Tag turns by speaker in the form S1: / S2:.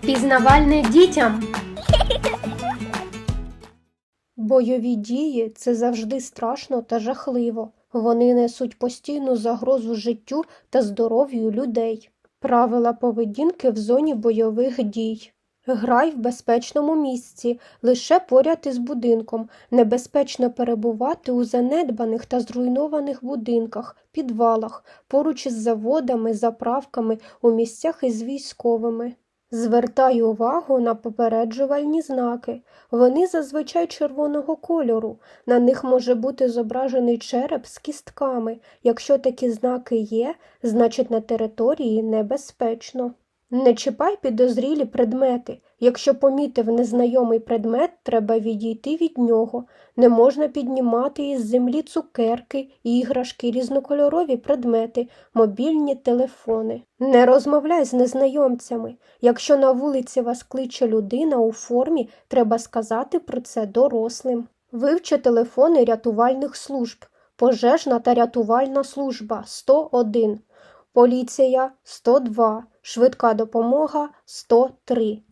S1: Пізнавальне дітям.
S2: Бойові дії це завжди страшно та жахливо. Вони несуть постійну загрозу життю та здоров'ю людей. Правила поведінки в зоні бойових дій. Грай в безпечному місці, лише поряд із будинком. Небезпечно перебувати у занедбаних та зруйнованих будинках, підвалах, поруч із заводами, заправками, у місцях із військовими. Звертай увагу на попереджувальні знаки. Вони зазвичай червоного кольору. На них може бути зображений череп з кістками. Якщо такі знаки є, значить на території небезпечно. Не чіпай підозрілі предмети. Якщо помітив незнайомий предмет, треба відійти від нього. Не можна піднімати із землі цукерки, іграшки, різнокольорові предмети, мобільні телефони. Не розмовляй з незнайомцями. Якщо на вулиці вас кличе людина у формі, треба сказати про це дорослим. Вивчи телефони рятувальних служб. Пожежна та рятувальна служба 101, поліція 102, швидка допомога 103.